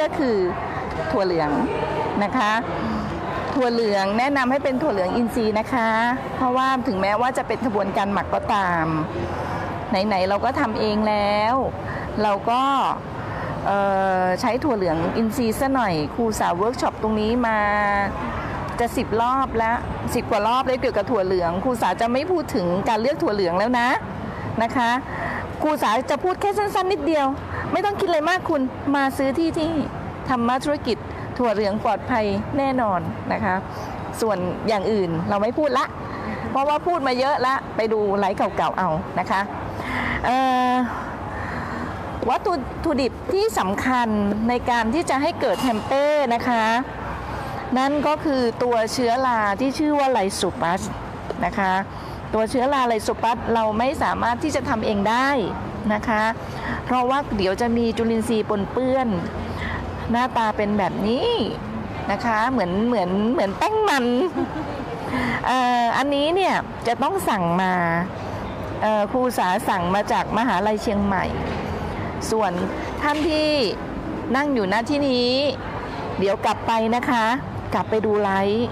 ก็คือถั่วเหลืองนะคะ ถั่วเหลืองแนะนำให้เป็นถั่วเหลืองอินทรีย์นะคะ เพราะว่าถึงแม้ว่าจะเป็นกระบวนการหมักก็ตาม ไหนๆเราก็ทำเองแล้ว เราก็ใช้ถั่วเหลืองอินทรีย์ซะหน่อยครูสาวเวิร์กช็อปตรงนี้มาจะสิบรอบแล้วสิบกว่ารอบเลยเกี่ยวกับถั่วเหลืองครูสาจะไม่พูดถึงการเลือกถั่วเหลืองแล้วนะนะคะครูสาจะพูดแค่สั้นๆ นิดเดียว ไม่ต้องคิดอะไรมากคุณมาซื้อที่ที่ธรรมธุรกิจถั่วเหลืองปลอดภัยแน่นอนนะคะ ส่วนอย่างอื่นเราไม่พูดละ เพราะว่าพูดมาเยอะละ ไปดูไลฟ์เก่าๆเอานะคะวัตถุดิบที่สำคัญในการที่จะให้เกิดเทมเป้นะคะ นั่นก็คือตัวเชื้อราที่ชื่อว่าไลโซปัสนะคะ ตัวเชื้อราไลโซปัสเราไม่สามารถที่จะทำเองได้ นะคะ เพราะว่าเดี๋ยวจะมีจุลินทรีย์ปนเปื้อน หน้าตาเป็นแบบนี้นะคะ เหมือนเหมือนเหมือนแป้งมันอันนี้เนี่ยจะต้องสั่งมาครูสาสั่งมาจากมหาลัยเชียงใหม่ ส่วนท่านที่นั่งอยู่ณที่นี้ เดี๋ยวกลับไปนะคะ กลับไปดูไลฟ์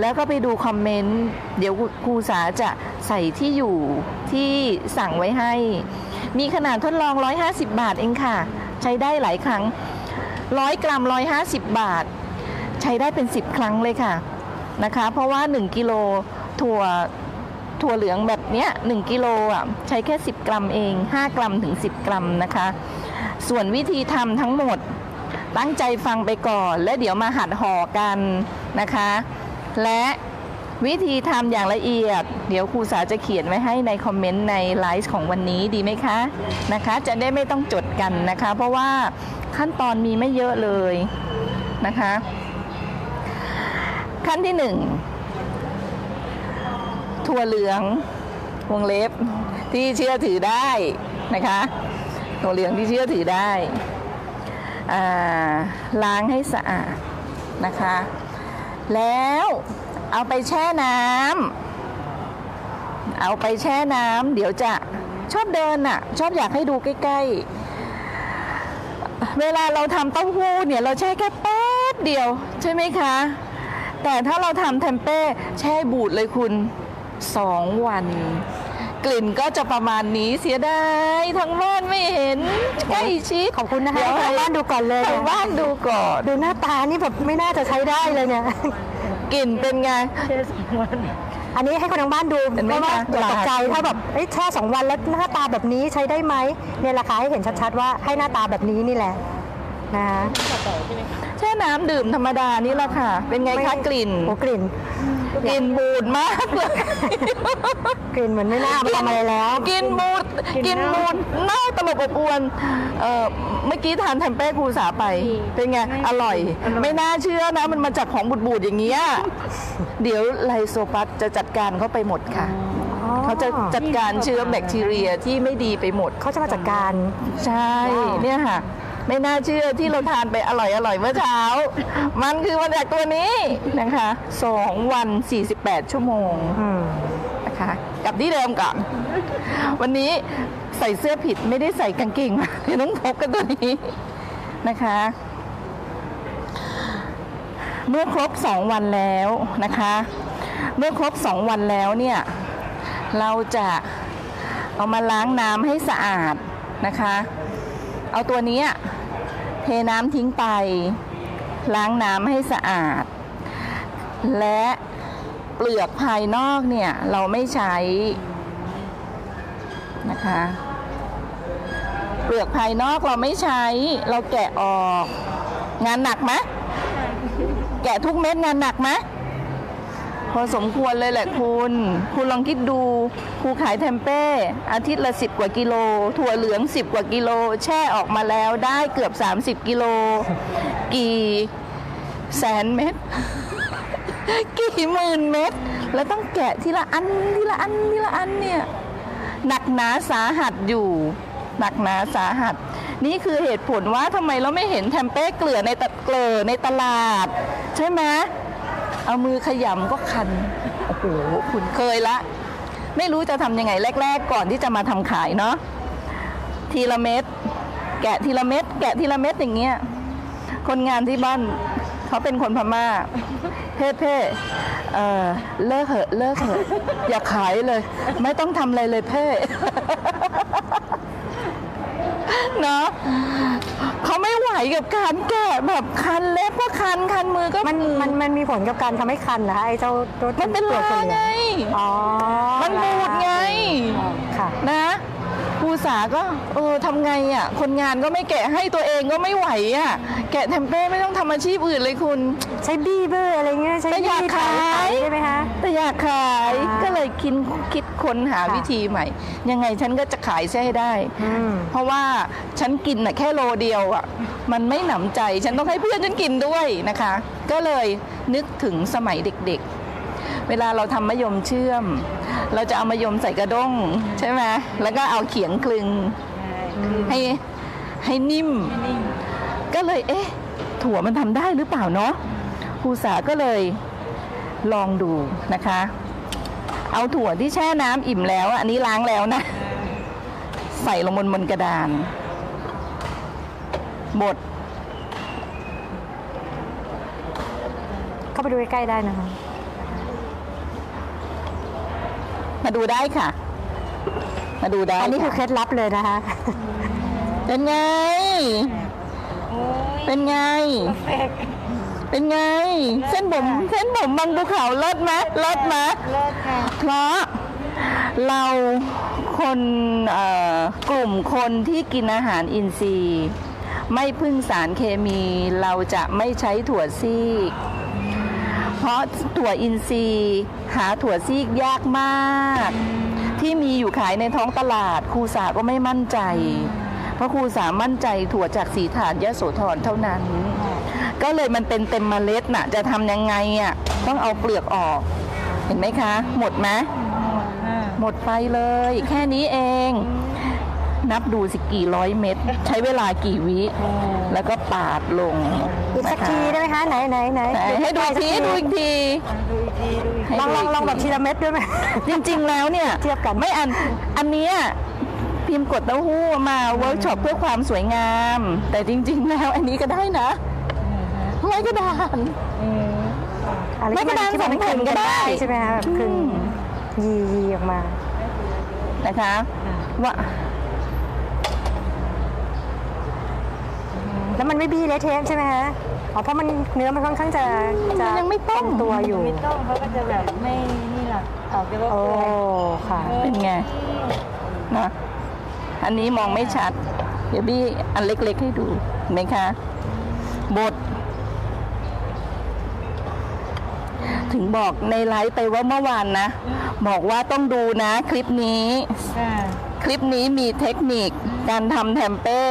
แล้วก็ไปดูคอมเมนต์ เดี๋ยวครูสาจะใส่ที่อยู่ที่สั่งไว้ให้ มีขนาดทดลอง 150 บาทเองค่ะ ใช้ได้หลายครั้ง 100 กรัม 150 บาท ใช้ได้เป็น 10 ครั้งเลยค่ะนะคะ เพราะว่า 1 กิโลถั่วถั่วเหลืองแบบเนี้ย1กิโลอะใช้แค่ 10 กรัมเอง 5 กรัมถึง 10 กรัมนะคะ ส่วนวิธีทำทั้งหมดตั้งใจฟังไปก่อน และเดี๋ยวมาหัดห่อกันนะคะ และ วิธีทำอย่างละเอียด เดี๋ยวครูสาจะเขียนไว้ให้ในคอมเมนต์ในไลฟ์ของวันนี้ดีไหมคะนะคะ จะได้ไม่ต้องจดกันนะคะ เพราะว่าขั้นตอนมีไม่เยอะเลยนะคะ ขั้นที่หนึ่งถั่วเหลืองวงเล็บที่เชื่อถือได้นะคะถั่วเหลืองที่เชื่อถือได้ล้างให้สะอาดนะคะ แล้ว เอาไปแช่น้ำเอาไปแช่น้ำเดี๋ยวจะชอบเดินอะชอบอยากให้ดูใกล้ ๆ เวลาเราทำเต้าหู้เนี่ยเราแช่แค่แป๊บเดียว ใช่ไหมคะ แต่ถ้าเราทำเทมเป้แช่บูดเลยคุณสองวัน กลิ่นก็จะประมาณนี้เสียดายทั้งบ้านไม่เห็นใกล้ชิดขอบคุณนะคะเดี๋ยวให้ให้ทางบ้านดูก่อนเลยทางบ้านดูก่อน ดูหน้าตานี่แบบไม่น่าจะใช้ได้เลยเนี่ย กลิ่นเป็นไงอันนี้ให้คนทางบ้านดูเห็นไหมพราะว่าคะอย่าตกใจหลาดถ้าแบบเอ้ยแช่สองวันแล้วหน้าตาแบบนี้ใช้ได้ไหมเนี่ยราคาให้เห็นชัดๆว่าให้หน้าตาแบบนี้นี่แหละนะคะแช่น้ำดื่มธรรมดานี่แหละค่ะ เป็นไงคะกลิ่น โอ้กลิ่น กลิ่นบูดมากเลยกลิ่นเหมือนไม่น่าเอาไปทำอะไรแล้วกินบูดกินบูดเน่าตลบอบอวนเอ่อเมื่อกี้ทานแทมเป้ครูสาไปเป็นไงอร่อย ไม่น่าเชื่อนะ มันมาจากของบูดๆอย่างเงี้ยเดี๋ยวไลโซปัสจะจัดการเขาไปหมดค่ะ เขาจะจัดการเชื้อแบคทีเรียที่ไม่ดีไปหมด เขาจะมาจัดการ ใช่ว้าวเนี่ยค่ะ ไม่น่าเชื่อที่เราทานไปอร่อยอร่อยเมื่อเช้า มันคือมาจากตัวนี้นะคะสองวัน 48 ชั่วโมงอืมนะคะกลับที่เดิมก่อนวันนี้ใส่เสื้อผิดไม่ได้ใส่กางเกงมาเลยต้องพกกันตัวนี้นะคะ เมื่อครบสองวันแล้วนะคะ เมื่อครบสองวันแล้วเนี่ย เราจะเอามาล้างน้ำให้สะอาดนะคะ เอาตัวนี้เทน้ำทิ้งไป ล้างน้ำให้สะอาด และเปลือกภายนอกเนี่ยเราไม่ใช้นะคะ เปลือกภายนอกเราไม่ใช้เราแกะออก งานหนักไหมแกะทุกเม็ดงานหนักไหม พอสมควรเลยแหละคุณ คุณลองคิดดูครูขายเทมเป้อาทิตย์ละสิบกว่ากิโล ถั่วเหลืองสิบกว่ากิโล แช่ออกมาแล้วได้เกือบ 30 กิโล กี่แสนเม็ดกี่หมื่นเม็ดแล้วต้องแกะทีละอันทีละอันทีละอันเนี่ยหนักหนาสาหัสอยู่ หนักหนาสาหัส นี่คือเหตุผลว่าทำไมเราไม่เห็นแทมเป้เกลือในตะเกลือในตลาด ใช่ไหม เอามือขยำก็คัน โอ้โหคุณเคยละ ไม่รู้จะทำยังไงแรก ๆ ก่อนที่จะมาทำขายเนาะทีละเม็ดแกะทีละเม็ดแกะทีละเม็ดอย่างเงี้ยคนงานที่บ้านเขาเป็นคนพม่าเพ่เพ่เออเลิกเหอะเลิกเหอะอย่าขายเลย ไม่ต้องทำอะไรเลยเพ่เนาะ ไม่ไหวกับการแกะแบบคันเล็บก็คันคันมือก็มันมันมันมีผลกับการทำให้คันเหรอคะไอ้เจ้าตัวมันเป็นตัวลาเหลืไงองอ๋อมันบูดไงอ๋อค่ะ นะ ครูสาก็เออทำไงอะ คนงานก็ไม่แกะให้ตัวเองก็ไม่ไหวอะ แกะเทมเป้ไม่ต้องทำอาชีพอื่นเลยคุณ ใช้บี้เบอร์อะไรเงี้ยใช้แต่อยากบี้ขาย ใช่ไหมคะ แต่อยากขายอ่าก็เลยคิดคิดค้นหาค่ะ วิธีใหม่ ยังไงฉันก็จะขายเสียให้ได้ อืม เพราะว่าฉันกินน่ะแค่โลเดียวอะมันไม่หนำใจฉันต้องให้เพื่อนฉันกินด้วยนะคะ ก็เลยนึกถึงสมัยเด็กๆ เวลาเราทำมะยมเชื่อม เราจะเอามะยมใส่กระด้งใช่ไหมแล้วก็เอาเขียงคลึงให้ให้นิ่ม ก็เลยเอ๊ะ ถั่วมันทำได้หรือเปล่าเนาะครูสาก็เลยลองดูนะคะ เอาถั่วที่แช่น้ำอิ่มแล้ว อันนี้ล้างแล้วนะ ใส่ลงบนบนกระดานบดเข้าไปดูใกล้ๆได้นะคะ มาดูได้ค่ะ มาดูได้อันนี้คือค่ะเคล็ดลับเลยนะคะ เป็นไง เป็นไง เป็นไง เส้นผมเส้นผมบางภูเขาเลิศไหมเลิศไหมเลิศค่ะเพราะเราคนเอ่อกลุ่มคนที่กินอาหารอินทรีย์ ไม่พึ่งสารเคมีเราจะไม่ใช้ถั่วซีก เพราะถั่วอินทรีย์ หาถั่วซีกยากมาก ที่มีอยู่ขายในท้องตลาดครูสาก็ไม่มั่นใจ เพราะครูสามั่นใจถั่วจากสีฐานยะโสธรเท่านั้น ก็เลยมันเป็นเต็มเมล็ดน่ะ จะทำยังไงอะต้องเอาเปลือกออก เห็นไหมคะ หมดไหมหมดไปเลย แค่นี้เอง นับดูสิกี่ร้อยเม็ดใช้เวลากี่วิ แล้วก็ปาดลงอีกสักนะคะทีได้ไหมคะไหนไหนไหนไหนให้ดูอีกทีให้ดูอีกทีให้ลองลองลองแบบทีละเม็ดด้วยไหมจริง ๆ แล้วเนี่ยเทียบกันไม่อันอันเนี้ยพิมพ์กดเต้าหู้มาเวิร์กช็อปเพื่อความสวยงาม แต่จริง ๆ แล้วอันนี้ก็ได้นะไม้กระดานอะไรไม่ที่กระดานที่มัสองแผ่นก็ได้ใช่ไหมคะแบบครึ่งอืมยียีออกมานะคะว่า แล้วมันไม่บี้เละเทะใช่ไหมฮะอ๋อเพราะมันเนื้อมันค่อนข้างจะจะยังไม่ต้ม เป็นตัวอยู่ ไม่ต้องเขาก็จะแบบไม่นี่หรอกออกจะว่าโอ้ เปื่อยค่ะ เป็นไง นะอันนี้มองไม่ชัด เดี๋ยวบี้อันเล็กๆให้ดูเห็นไหมคะ บท ถึงบอกในไลฟ์ไปว่าเมื่อวานนะ บอกว่าต้องดูนะคลิปนี้ ค่ะ คลิปนี้มีเทคนิคการทำแทมเป้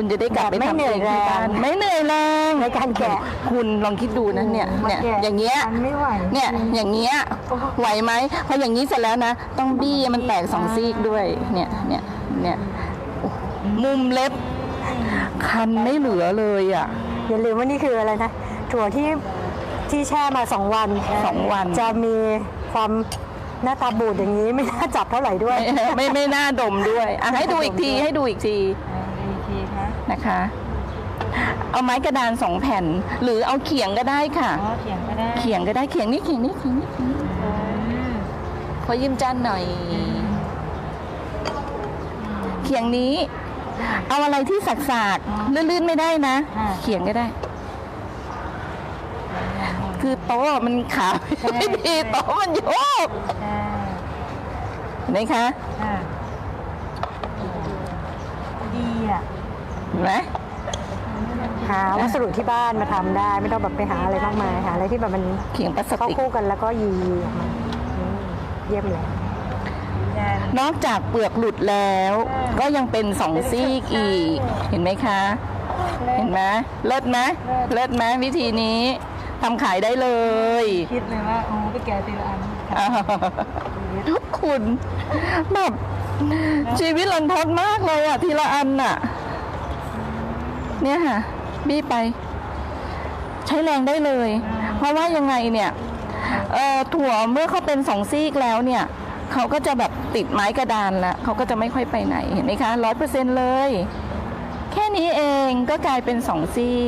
คุณจะได้กลับไปแบบไม่ทำเหนื่เออยงที่บ้านแรงไม่เหนื่อยแรงในการแกะคุณลองคิดดูนะเนี่ยเนี่ยแกะอย่างเงี้ยมันไม่ไหวเนี่ยอย่างเงี้ยไหวไหมพออย่างนี้เสร็จแล้วนะ ต้องบี้ให้มันแตกสองซีกด้วยเนี่ยเนี่ยเนี่ยโอ้มุมเล็บ คันไม่เหลือเลยอะอย่าลืมว่านี่คืออะไรนะถั่วที่ที่แช่มาสองวันสองวัน จะมีความหน้าตาบูดอย่างนี้ไม่น่าจับเท่าไหร่ด้วย ไม่ไม่ไม่น่าดมด้วยอะให้ดูอีกทีให้ดูอีกทีอีกทีคะ นะคะ เอาไม้กระดานสองแผ่น หรือเอาเขียงก็ได้ค่ะ อ๋อเขียนก็ได้เขียงก็ได้เขียงนี่เขียงนี่เขียงนี่เขียงนี่อืมขอยืมจานหน่อย เขียงนี้ เอาอะไรที่สักๆลื่นๆไม่ได้นะ เขียงก็ได้ คือโต๊ะมันขาไม่ดีโต๊ะมันโยกค่ะเห็นไหมคะ ค่ะดีอะ เห็น ไหมหาวัสดุที่บ้านมาทำได้ ไม่ต้องแบบไปหาอะไรมากมายหาอะไรที่แบบมันเขียงพลาสเข้าติกคู่กันแล้วก็ยีออกมาอืมเยี่ยมเลยจานนอกจากเปลือกหลุดแล้ว ก็ยังเป็นสองซีกอีก เห็นไหมคะ เห็นไหมเลิศไหมเลิศไหมวิธีนี้ทำขายได้เลย คิดเลยว่าโอ้ไปแกะทีละอันค่ะอ้าวคุณแบบชีวิตรันทดมากเลยอะ ทีละอันน่ะ เนี่ยค่ะ บี้ไป ใช้แรงได้เลย เพราะว่ายังไงเนี่ยเอ่อถั่วเมื่อเขาเป็นสองซีกแล้วเนี่ยเขาก็จะแบบติดไม้กระดานแล้วเขาก็จะไม่ค่อยไปไหนเห็นไหมคะร้อยเปอร์เซ็นเลย แค่ค่นี้เองก็กลายเป็นสองซี่